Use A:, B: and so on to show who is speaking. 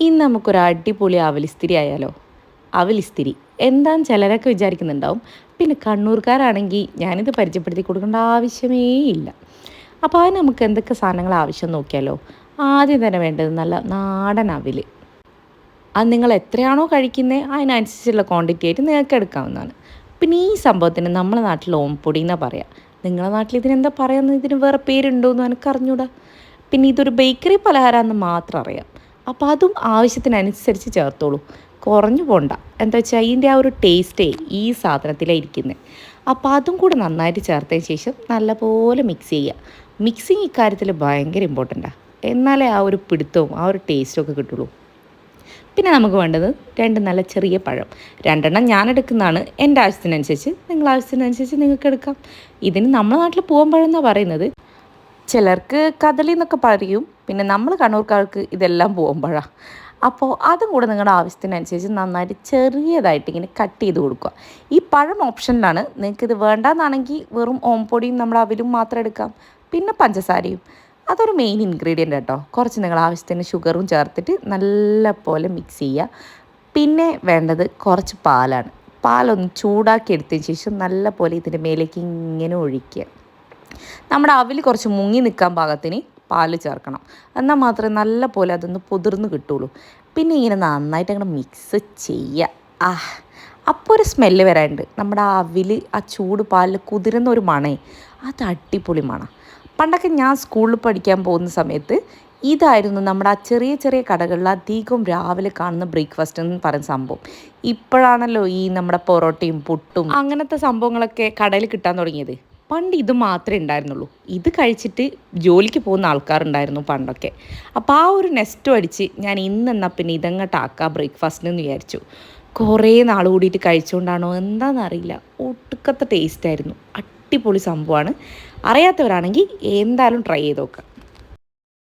A: ഇന്ന് നമുക്കൊരു അടിപൊളി അവലിസ്തിരി ആയാലോ? അവലിസ്തിരി. എന്താന്ന് ചിലരൊക്കെ വിചാരിക്കുന്നുണ്ടാവും. പിന്നെ കണ്ണൂർക്കാരാണെങ്കിൽ ഞാനിത് പരിചയപ്പെടുത്തി കൊടുക്കേണ്ട ആവശ്യമേ ഇല്ല. അപ്പോൾ അതിന് നമുക്ക് എന്തൊക്കെ സാധനങ്ങൾ ആവശ്യം നോക്കിയാലോ? ആദ്യം തന്നെ വേണ്ടത് നല്ല നാടൻ അവിൽ അത് നിങ്ങൾ എത്രയാണോ കഴിക്കുന്നത് അതിനനുസരിച്ചുള്ള ക്വാണ്ടിറ്റി ആയിട്ട് നിങ്ങൾക്ക് എടുക്കാവുന്നതാണ്. പിന്നെ ഈ സംഭവത്തിന് നമ്മുടെ നാട്ടിൽ ഓംപൊടി എന്നാണ് പറയാം. നിങ്ങളുടെ നാട്ടിൽ ഇതിനെന്താ പറയുന്നത് ഇതിന് വേറെ പേരുണ്ടോ എന്ന് എനിക്ക് അറിഞ്ഞൂടാ പിന്നെ ഇതൊരു ബേക്കറി പലഹാരമെന്ന് മാത്രം അറിയാം. അപ്പോൾ അതും ആവശ്യത്തിനനുസരിച്ച് ചേർത്തോളൂ. കുറഞ്ഞു പോണ്ട. എന്താ വെച്ചാൽ അതിന്റെ ആ ഒരു ടേസ്റ്റേ ഈ സാധനത്തിലാണ് ഇരിക്കുന്നത് അപ്പോൾ അതും കൂടെ നന്നായിട്ട് ചേർത്തതിന് ശേഷം നല്ലപോലെ മിക്സ് ചെയ്യുക. മിക്സിങ് ഇക്കാര്യത്തിൽ ഭയങ്കര ഇമ്പോർട്ടന്റാണ് എന്നാലേ ആ ഒരു പിടുത്തവും ആ ഒരു ടേസ്റ്റും ഒക്കെ കിട്ടുള്ളൂ. പിന്നെ നമുക്ക് വേണ്ടത് രണ്ട് നല്ല ചെറിയ പഴം. രണ്ടെണ്ണം ഞാൻ എടുക്കുന്നതാണ്. എന്റെ ആവശ്യത്തിനനുസരിച്ച് നിങ്ങളുടെ ആവശ്യത്തിനനുസരിച്ച് നിങ്ങൾക്ക് എടുക്കാം. ഇതിന് നമ്മുടെ നാട്ടിൽ പൂവൻ പഴം എന്നാണ് പറയുന്നത്. ചിലർക്ക് കദളി എന്നൊക്കെ പറയും. പിന്നെ നമ്മൾ കണ്ണൂർക്കാർക്ക് ഇതെല്ലാം പോകുമ്പോഴാണ് പഴ അപ്പോൾ അതും കൂടെ നിങ്ങളുടെ ആവശ്യത്തിനനുസരിച്ച് നന്നായിട്ട് ചെറിയതായിട്ട് ഇങ്ങനെ കട്ട് ചെയ്ത് കൊടുക്കുക. ഈ പഴം ഓപ്ഷനിലാണ് ഇത് വേണ്ടാന്നാണെങ്കിൽ വെറും ഓംപൊടിയും നമ്മൾ അവിലും മാത്രം എടുക്കാം. പിന്നെ പഞ്ചസാരയും. അതൊരു മെയിൻ ഇൻഗ്രീഡിയന്റ് കേട്ടോ കുറച്ച് നിങ്ങൾ ആവശ്യത്തിന് ഷുഗറും ചേർത്തിട്ട് നല്ല പോലെ മിക്സ് ചെയ്യുക. പിന്നെ വേണ്ടത് കുറച്ച് പാലാണ്. പാലൊന്ന് ചൂടാക്കി എടുത്തതിന് ശേഷം നല്ല പോലെ ഇതിന്റെ മേലേക്ക് ഇങ്ങനെ ഒഴിക്കുക. നമ്മുടെ അവിൽ കുറച്ച് മുങ്ങി നിൽക്കാൻ പാകത്തിന് പാൽ ചേർക്കണം. എന്നാൽ മാത്രമേ നല്ല പോലെ അതൊന്ന് പൊതിർന്ന് കിട്ടുള്ളൂ. പിന്നെ ഇങ്ങനെ നന്നായിട്ട് അങ്ങനെ മിക്സ് ചെയ്യുക ആ അപ്പോൾ ഒരു സ്മെല്ല് വരാനുണ്ട്. നമ്മുടെ ആ അവിൽ ആ ചൂട് പാലിൽ കുതിരുന്ന ഒരു മണേ. അത് അടിപൊളി മണ. പണ്ടൊക്കെ ഞാൻ സ്കൂളിൽ പഠിക്കാൻ പോകുന്ന സമയത്ത് ഇതായിരുന്നു നമ്മുടെ ആ ചെറിയ ചെറിയ കടകളിൽ അധികം രാവിലെ കാണുന്ന ബ്രേക്ക്ഫാസ്റ്റ് എന്ന് പറയുന്ന സംഭവം. ഇപ്പോഴാണല്ലോ ഈ നമ്മുടെ പൊറോട്ടയും പുട്ടും അങ്ങനത്തെ സംഭവങ്ങളൊക്കെ കടയിൽ കിട്ടാൻ തുടങ്ങിയത്. പണ്ട് ഇത് മാത്രമേ ഉണ്ടായിരുന്നുള്ളൂ. ഇത് കഴിച്ചിട്ട് ജോലിക്ക് പോകുന്ന ആൾക്കാരുണ്ടായിരുന്നു പണ്ടൊക്കെ. അപ്പോൾ ആ ഒരു നെസ്റ്റോ അടിച്ച് ഞാൻ ഇന്നെന്നാൽ പിന്നെ ഇതങ്ങോട്ടാക്കാം ബ്രേക്ക്ഫാസ്റ്റിന് എന്ന് വിചാരിച്ചു. കുറേ നാൾ കൂടിയിട്ട് കഴിച്ചുകൊണ്ടാണോ എന്താണെന്നറിയില്ല ഒട്ടുക്കത്തെ ടേസ്റ്റായിരുന്നു അടിപൊളി സംഭവമാണ് അറിയാത്തവരാണെങ്കിൽ എന്തായാലും ട്രൈ ചെയ്ത് നോക്കുക